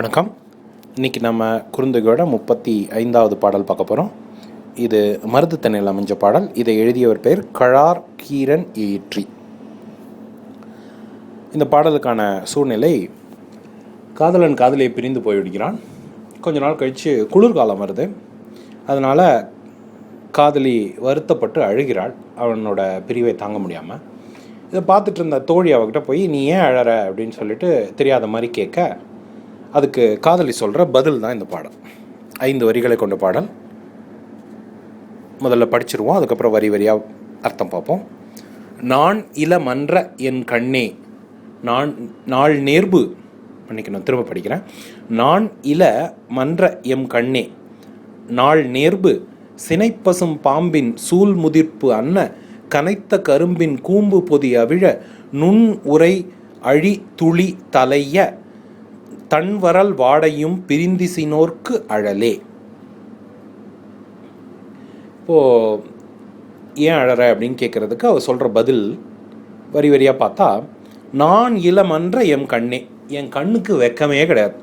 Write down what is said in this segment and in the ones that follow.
வணக்கம். இன்னைக்கு நம்ம குறுந்தொகையோட முப்பத்தி ஐந்தாவது பாடல் பார்க்க போகிறோம் இது மருது அமைஞ்ச பாடல். இதை எழுதியவர் பேர் கழார் கீரன் ஏற்றி. இந்த பாடலுக்கான சூழ்நிலை காதலன் காதலியை பிரிந்து போய்விடுகிறான் கொஞ்ச நாள் கழித்து குளிர்காலம் வருது. அதனால் காதலி வருத்தப்பட்டு அழுகிறாள். அவனோட பிரிவை தாங்க முடியாமல் இதை பார்த்துட்டு இருந்த தோழி அவகிட்ட போய் நீ ஏன் அழற? அப்படின்னு சொல்லிட்டு தெரியாத மாதிரி கேட்க அதுக்கு காதலி சொல்கிற பதில் தான் இந்த பாடல். ஐந்து வரிகளை கொண்ட பாடல். முதல்ல படிச்சிருவோம் அதுக்கப்புறம் வரி வரியாக அர்த்தம் பார்ப்போம். நான் இளமன்ற என் கண்ணே நான் நாள் நேர்பு பண்ணிக்கணும் திரும்ப படிக்கிறேன். நான் இள மன்ற எம் கண்ணே நாள் நேர்பு சினைப்பசும் பாம்பின் சூழ் முதிர்ப்பு அன்ன கனைத்த கரும்பின் கூம்பு பொதி அவிழ நுண் உரை அழி துளி தலைய தன்வரல் வாடையும் பிரிந்திசினோர்க்கு அழலே. இப்போது ஏன் அழற அப்படின்னு கேட்குறதுக்கு அவர் சொல்கிற பதில் வரி வரியாக பார்த்தா நான் இளமன்ற என் கண்ணே என் கண்ணுக்கு வெக்கமே கிடையாது.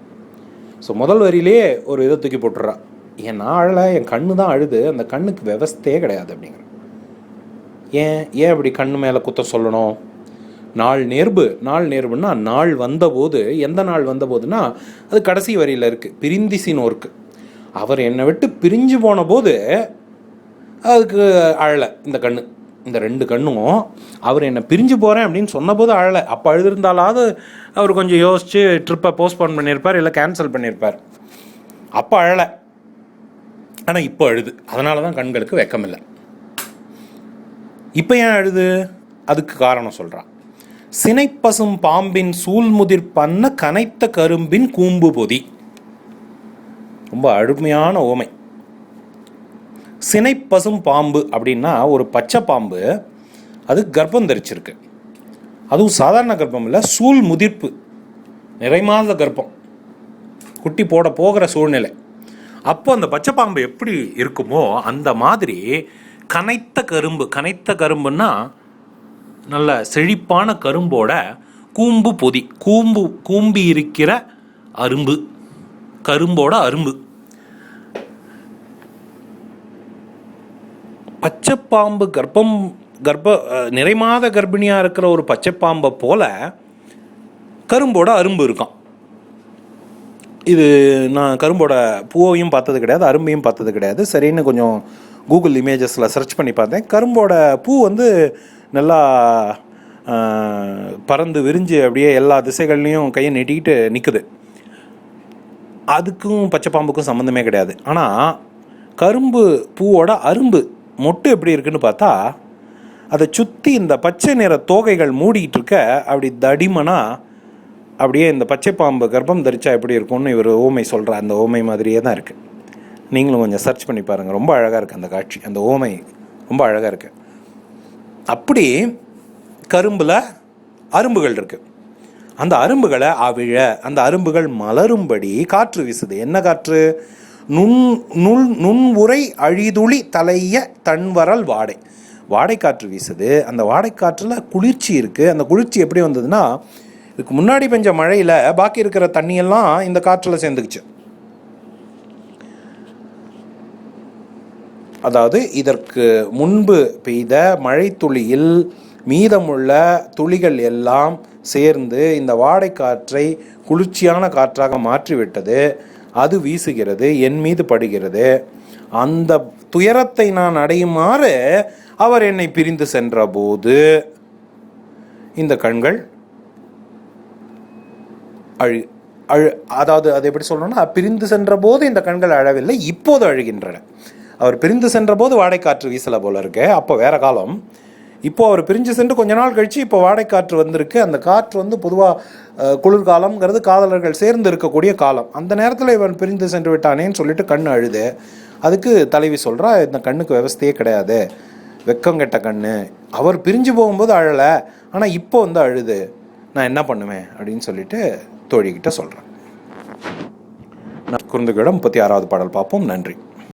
ஸோ முதல் வரியிலே ஒரு இதை தூக்கி போட்டுறா ஏன் நான் அழலை? என் கண்ணு தான் அழுது. அந்த கண்ணுக்கு விவஸ்தையே கிடையாது அப்படிங்கிற. ஏன்? ஏன் அப்படி கண்ணு மேலே குத்த சொல்லணும்? நாள் நேர்பு நாள் நேர்வுன்னா நாள் வந்தபோது எந்த நாள் வந்தபோதுன்னா அது கடைசி வரியில் இருக்குது பிரிந்திசினோருக்கு. அவர் என்னை விட்டு பிரிஞ்சு போன போது அதுக்கு அழலை இந்த கண்ணு. இந்த ரெண்டு கண்ணும் அவர் என்னை பிரிஞ்சு போகிறேன் அப்படின்னு சொன்னபோது அழலை. அப்போ அழுதுருந்தாலாவது அவர் கொஞ்சம் யோசித்து ட்ரிப்பை போஸ்ட்போன் பண்ணியிருப்பார் இல்லை கேன்சல் பண்ணியிருப்பார் அப்போ அழலை. ஆனால் இப்போ அழுது. அதனால தான் கண்களுக்கு வெக்கமில்லை. இப்போ ஏன் அழுது? அதுக்கு காரணம் சொல்கிறான் சினைப்பசும் பாம்பின் சூழ்முதிர் பண்ண கனைத்த கரும்பின் கூம்பு பொதி. ரொம்ப அருமையான ஓமை. சினைப்பசும் பாம்பு அப்படின்னா ஒரு பச்சை பாம்பு அது கர்ப்பம் தரிச்சிருக்கு. அதுவும் சாதாரண கர்ப்பம் இல்லை சூழ் முதிர்ப்பு நிறைமாத கர்ப்பம். குட்டி போட போகிற சூழ்நிலை. அப்போ அந்த பச்சை பாம்பு எப்படி இருக்குமோ அந்த மாதிரி கனைத்த கரும்பு கனைத்த கரும்புன்னா நல்ல செழிப்பான கரும்போட கூம்பு பொதி. கூம்பு கூம்பி இருக்கிற அரும்பு. கரும்போட அரும்பு. பச்சைப்பாம்பு கர்ப்பம் கர்ப்ப நிறைமாத கர்ப்பிணியாக இருக்கிற ஒரு பச்சைப்பாம்பை போல கரும்போட அரும்பு இருக்கான் இது நான் கரும்போட பூவையும் பார்த்தது கிடையாது அரும்பையும் பார்த்தது கிடையாது. சரின்னு கொஞ்சம் கூகுள் இமேஜஸில் சர்ச் பண்ணி பார்த்தேன். கரும்போட பூ வந்து நல்லா பறந்து விரிஞ்சு அப்படியே எல்லா திசைகள்லேயும் கையை நீட்டிக்கிட்டு நிற்குது அதுக்கும் பச்சை பாம்புக்கும் சம்மந்தமே கிடையாது. ஆனால் கரும்பு பூவோட அரும்பு மொட்டு எப்படி இருக்குன்னு பார்த்தா அதை சுற்றி இந்த பச்சை நிற தோகைகள் மூடிக்கிட்டு இருக்க அப்படி தடிமனா அப்படியே இந்த பச்சை பாம்பு கர்ப்பம் தரிச்சா எப்படி இருக்கும்னு இவர் ஓமை சொல்கிற அந்த ஓமை மாதிரியே தான் இருக்குது நீங்களும் கொஞ்சம் சர்ச் பண்ணி பாருங்கள் ரொம்ப அழகாக இருக்குது அந்த காட்சி. அந்த ஓமை ரொம்ப அழகாக இருக்குது அப்படி கரும்பில் அரும்புகள் இருக்குது அந்த அரும்புகளை அவிழ அந்த அரும்புகள் மலரும்படி காற்று வீசுது. என்ன காற்று? நுண் நுண் நுண் உரை அழிதுளி தலைய தன்வரல் வாடை வாடை. காற்று வீசுது. அந்த வாடை காற்றில் குளிர்ச்சி இருக்குது அந்த குளிர்ச்சி எப்படி வந்ததுன்னா இதுக்கு முன்னாடி பெஞ்ச மழையில் பாக்கி இருக்கிற தண்ணியெல்லாம் இந்த காற்றில் சேர்ந்துக்குச்சு. அதாவது இதற்கு முன்பு பெய்த மழைத்துளியில் மீதமுள்ள துளிகள் எல்லாம் சேர்ந்து இந்த வாடை காற்றை குளிர்ச்சியான காற்றாக மாற்றிவிட்டது. அது வீசுகிறது என் மீது படுகிறது. அந்த துயரத்தை நான் அடையுமாறு அவர் என்னை பிரிந்து சென்றபோது இந்த கண்கள் அழு அழு அதாவது அது எப்படி சொல்லணும்னா பிரிந்து சென்ற போது இந்த கண்கள் அழவில்லை இப்போது அழுகின்றன. அவர் பிரிந்து சென்ற போது வாடைக்காற்று வீசலை போல இருக்கு. அப்போ வேற காலம். இப்போ அவர் பிரிஞ்சு சென்று கொஞ்ச நாள் கழிச்சு இப்போ வாடைக்காற்று வந்திருக்கு. அந்த காற்று வந்து பொதுவாக குளிர்காலம்ங்கிறது காதலர்கள் சேர்ந்து இருக்கக்கூடிய காலம். அந்த நேரத்தில் இவன் பிரிந்து சென்று விட்டானேன்னு சொல்லிட்டு கண் அழுது. அதுக்கு தலைவி சொல்கிறா இந்த கண்ணுக்கு விவஸ்தையே கிடையாது. வெக்கம் கெட்ட கண் அவர் பிரிஞ்சு போகும்போது அழலை. ஆனால் இப்போ வந்து அழுது. நான் என்ன பண்ணுவேன்? அப்படின்னு சொல்லிட்டு தோழிக்கிட்ட சொல்கிறேன் நான் குறுந்துகளிடம் முப்பத்தி ஆறாவது பாடல் பார்ப்போம். நன்றி.